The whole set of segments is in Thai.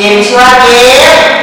เก็บเชื้อเก็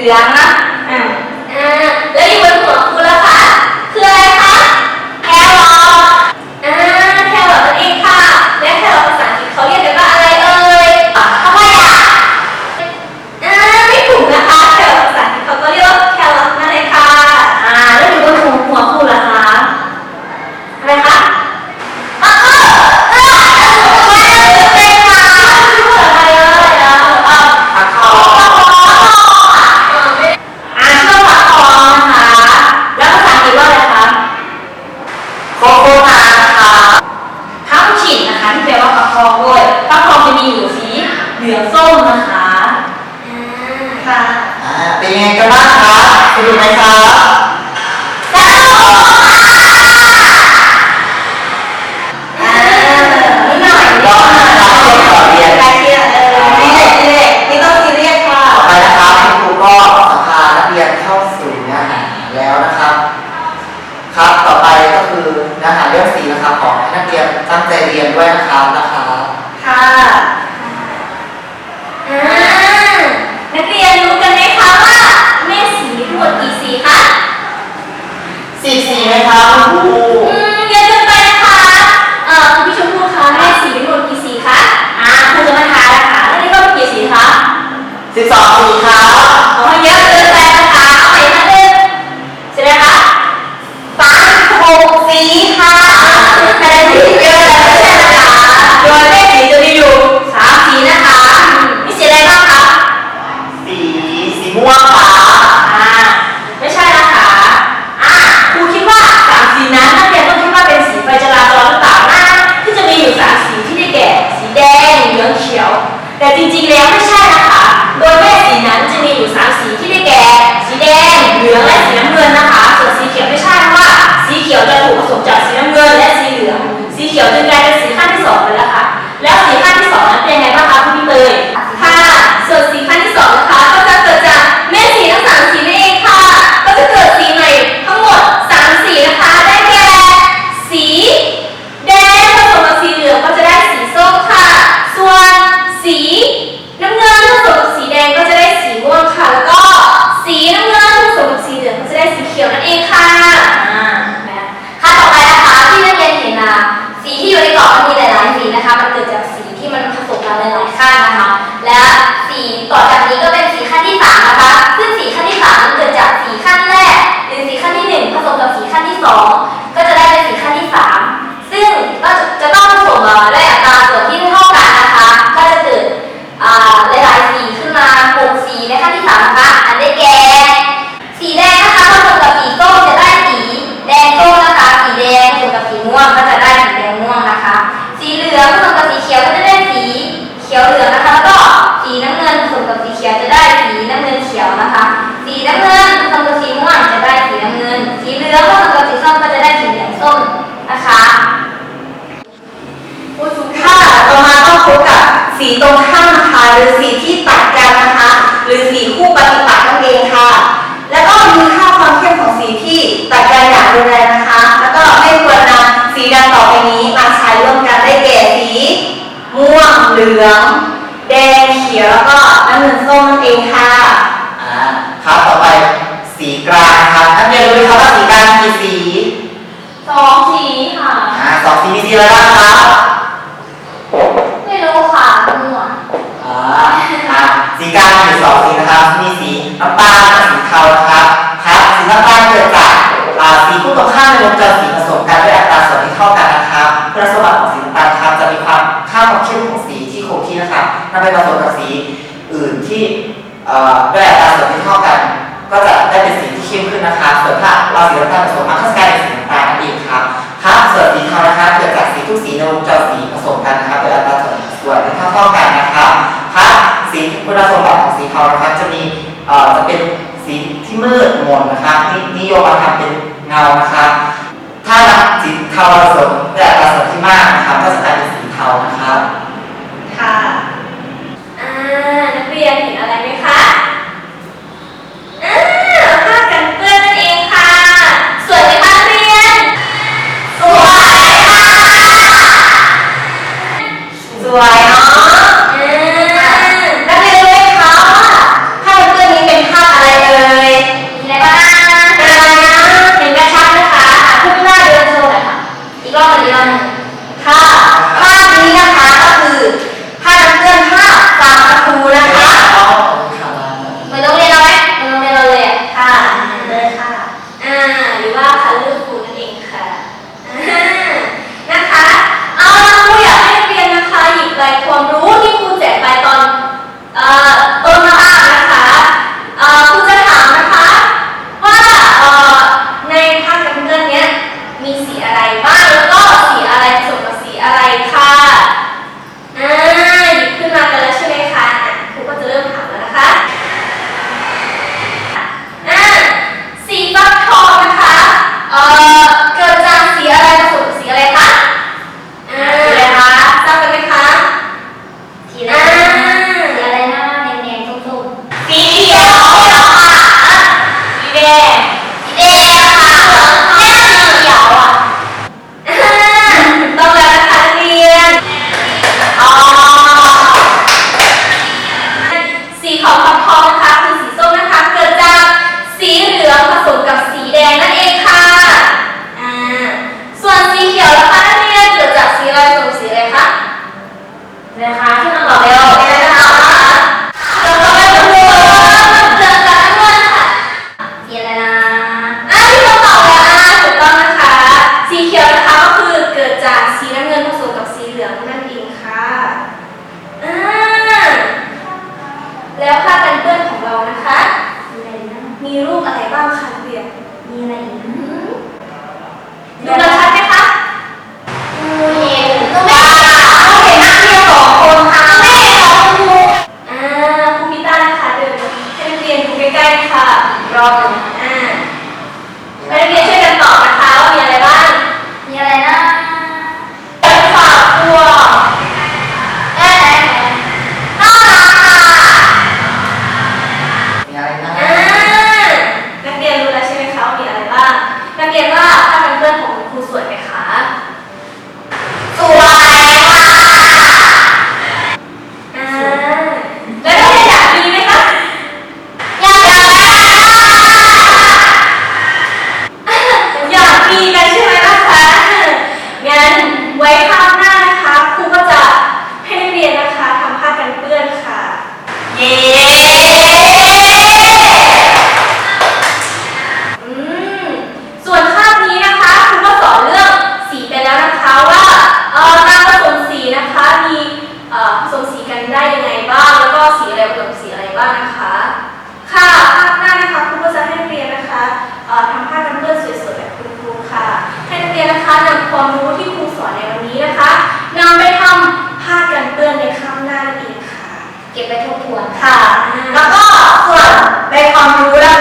Iya. บ้างคะสนุกไหมคะ Allah ที่สองก็จะได้เป็นสีขั้นที่สามซึ่งก็จะต้องผสมและอัตราส่วนที่เท่ากันนะคะ ก็จะเกิดหลายสีขึ้นมาหกสีในขั้นที่สามนะคะอันได้แก่สีแดงนะคะผสมกับสีส้มจะได้สีแดงส้มนะคะสีแดงผสมกับสีม่วงก็จะได้สีแดงม่วงนะคะ สีเหลืองผสมกับสีเขียวก็จะได้สีเขียวเหลือง agora sim, que สีกลางมีสองสีนะครับ มีสีน้ำตาลและสีเทานะครับครับสีน้ำตาลเกิดจากสีคู่ตรงข้ามในวงจรสีผสมกันด้วยอัตราส่วนที่เท่ากันนะครับคุณสมบัติของสีน้ำตาลครับจะมีความค่าความเข้มของสีที่คงที่นะครับนำไปผสมกับสีอื่นที่ด้วยอัตราส่วนที่เท่ากัน ก็จะได้เป็นสีที่เข้มขึ้นนะครับส่วนถ้าเราสีน้ำตาลผสมมาข้าจะกลายเป็นสีน้ำตาลนั่นเองครับครับส่วนสีเทานะครับเกิดจากสีทุกสีในวงจรสีผสมกันนะครับโดยอัตราส่วนที่เท่ากัน สีคุณสมบัติของสีเทานะครับ จะมีจะเป็นสีที่มืดมนนะครับนิยมมาทำเป็นเงานะครับถ้าสีเทาผสมแต่ผสมที่มากนะครับก็จะกลายเป็นสีเทานะครับ บ้างนะคะ ค่ะภาคหน้านะคะครูก็จะให้นักเรียนนะคะทำภาพกันเพื่อนสวยๆแบบคุณครูค่ะ ให้นักเรียนนะคะนำความรู้ที่ครูสอนในวันนี้นะคะนำไปทำภาพกันเพื่อนในข้างหน้าเองค่ะ เก็บไปทบทวนค่ะ แล้วก็ส่วนในความรู้แล้ว